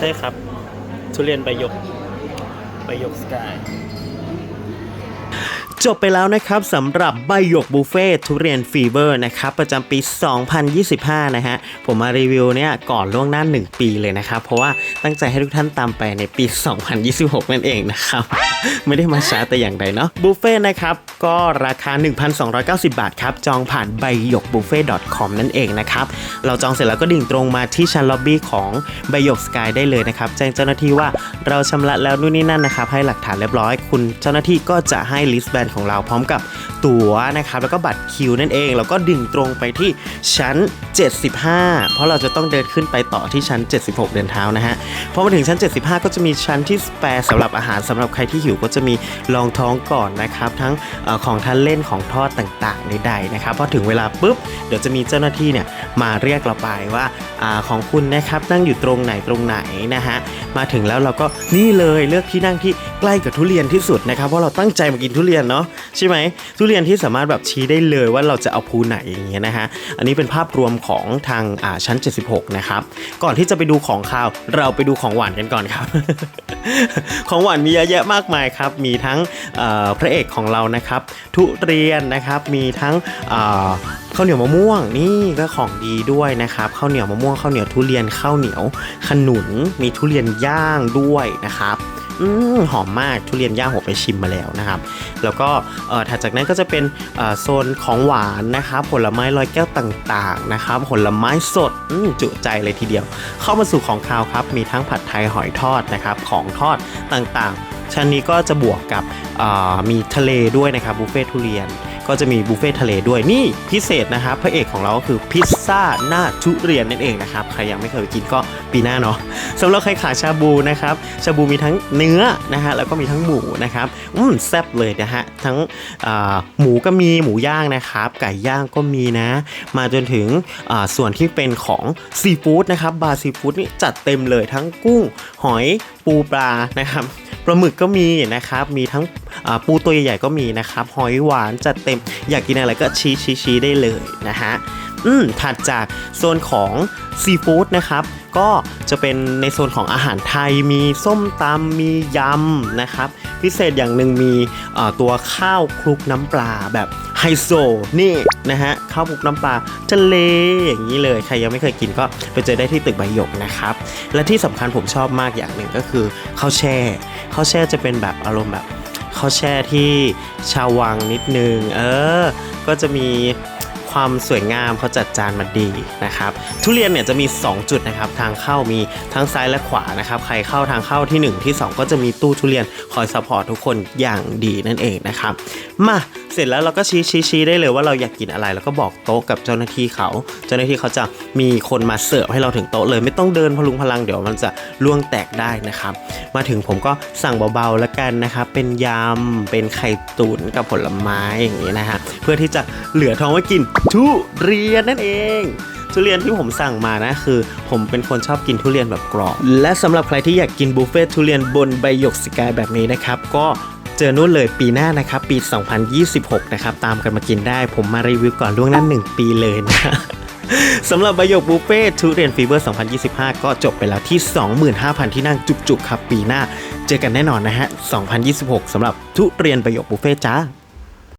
ช่ครับ ทุเรียนใบยกใบยกสกาย จบไปแล้วนะครับสำหรับใบหยกบุฟเฟ่ทุเรียนฟีเวอร์นะครับประจำปี 2025 นะฮะ ผมมารีวิวเนี่ยก่อนล่วงหน้า 1 ปีเลยนะครับ เพราะว่าตั้งใจให้ทุกท่านตามไปในปี 2026 นั่นเองนะครับ ไม่ได้มาช้าแต่อย่างใดเนาะบุฟเฟ่นะครับ ก็ราคา 1,290 บาทครับ จองผ่านใบหยกบุฟเฟ่ .com นั่นเองนะครับ เราจองเสร็จแล้วก็ดิ่งตรงมาที่ชั้นล็อบบี้ของใบหยกสกายได้เลยนะครับแจ้งเจ้าหน้าที่ว่าเราชำระแล้วนู่นนี่นั่นนะครับให้หลักฐานเรียบร้อยคุณ เจ้าหน้าที่ก็จะให้ลิสต์แบนของเราพร้อมกับ ตั๋วนะครับแล้วก็บัตรคิวนั่นเองแล้วก็ดิ่งตรงไปที่ชั้น 75 เพราะเราจะต้องเดินขึ้นไปต่อที่ชั้น 76 เดินเท้านะฮะพอมาถึงชั้น 75 ก็จะมีชั้นที่แปร์สำหรับอาหารสำหรับใครที่หิวก็จะมีรองท้องก่อนนะครับทั้งอของทานเล่นของทอดต่างๆใดๆนะครับพอถึงเวลาปุ๊บเดี๋ยวจะมีเจ้าหน้าที่เนี่ยมาเรียกเราไปว่าอาของคุณนะครับนั่งอยู่ตรงไหนตรงไหนนะฮะมาถึงแล้วเราก็นี่เลยเลือกที่นั่งที่ใกล้กับทุเรียนที่สุดนะครับเพราะเราตั้งใจมากินทุเรียนเนาะใช่ไหมทุเรียนที่สามารถแบบชี้ได้เลยว่าเราจะเอาภูไหนอย่างเงี้ยนะฮะ อันนี้เป็นภาพรวมของทางอ่าชั้น 76 นะครับ ก่อนที่จะไปดูของข้าวเราไปดูของหวานกันก่อนครับ ของหวานมีเยอะแยะมากมายครับ มีทั้งพระเอกของเรานะครับ ทุเรียนนะครับ มีทั้งข้าวเหนียวมะม่วงนี่ก็ของดีด้วยนะครับข้าวเหนียวมะม่วงข้าวเหนียวทุเรียนข้าวเหนียวขนุนมีทุเรียนย่างด้วยนะครับ อืมหอมมากทุเรียนย่างผมไปชิมมาแล้วนะครับ แล้วก็ถัดจากนั้นก็จะเป็นโซนของหวานนะครับผลไม้ลอยแก้วต่างๆนะครับผลไม้สดมจุใจเลยทีเดียว เข้ามาสู่ของคาวครับ มีทั้งผัดไทยหอยทอดนะครับของทอดต่างๆชั้นนี้ก็จะบวกกับมีทะเลด้วยนะครับบุฟเฟ่ทุเรียน ก็จะมีบุฟเฟ่ทะเลด้วยนี่พิเศษนะครับพระเอกของเราก็คือพิซซ่าหน้าทุเรียนนั่นเองนะครับใครยังไม่เคยไปกินก็ปีหน้าเนาะสำหรับใครขาชาบูนะครับชาบูมีทั้งเนื้อนะฮะแล้วก็มีทั้งหมูนะครับอืมแซ่บเลยนะฮะทั้งหมูก็มีหมูย่างนะครับ ไก่ย่างก็มีนะ มาจนถึงส่วนที่เป็นของซีฟู้ดนะครับบาร์ซีฟู้ดนี่จัดเต็มเลยทั้งกุ้งหอยปูปลานะครับปลาหมึกก็มีนะครับมีทั้ง ปูตัวใหญ่ๆก็มีนะครับหอยหวานจัดเต็มอยากกินอะไรก็ชี้ชี้ชี้ได้เลยนะฮะอืมถัดจากโซนของซีฟู้ดนะครับ ก็จะเป็นในโซนของอาหารไทยมีส้มตำมียำนะครับ พิเศษอย่างหนึ่งมีตัวข้าวคลุกน้ำปลาแบบไฮโซนี่นะฮะข้าวคลุกน้ำปลาทะเลอย่างนี้เลย ใครยังไม่เคยกินก็ไปเจอได้ที่ตึกใบหยกนะครับ และที่สำคัญผมชอบมากอย่างหนึ่งก็คือข้าวแช่ข้าวแช่จะเป็นแบบอารมณ์แบบ เขาแช่ที่ชาววังนิดนึง เออ ก็จะมี ความสวยงามเขาจัดจานมาดีนะครับทุเรียนเนี่ยจะมี 2 จุดนะครับทางเข้ามีทั้งซ้ายและขวานะครับใครเข้าทางเข้าที่ 1 ที่ 2 ก็จะมีตู้ทุเรียนคอยซัพพอร์ตทุกคนอย่างดีนั่นเองนะครับมาเสร็จแล้วเราก็ชี้ชี้ชี้ได้เลยว่าเราอยากกินอะไร แล้วก็บอกโต๊ะกับเจ้าหน้าที่เขา เจ้าหน้าที่เขาจะมีคนมาเสิร์ฟให้เราถึงโต๊ะเลย ไม่ต้องเดินพลุงพลังเดี๋ยวมันจะล่วงแตกได้นะครับ มาถึงผมก็สั่งเบาๆแล้วกันนะครับเป็นยำเป็นไข่ตุ๋นกับผลไม้อย่างนี้นะฮะเพื่อที่จะเหลือท้องไว้กินทุเรียนนั่นเองทุเรียนที่ผมสั่งมานะคือ ผมเป็นคนชอบกินทุเรียนแบบกรอบ และสำหรับใครที่อยากกินบุฟเฟ่ต์ทุเรียนบนใบหยกสกายแบบนี้นะครับ ก็เจอนู่นเลยปีหน้านะครับ ปี 2026 นะครับ ตามกันมากินได้ ผมมารีวิวก่อนล่วงหน้า1 ปีเลยนะสำหรับใบหยกบุฟเฟ่ทุเรียนฟีเวอร์ 2025 ก็จบไปแล้วที่ 25,000 ที่นั่งจุกๆครับปีหน้า เจอกันแน่นอนนะฮะ 2026สำหรับทุเรียนใบหยกบุฟเฟ่จ้า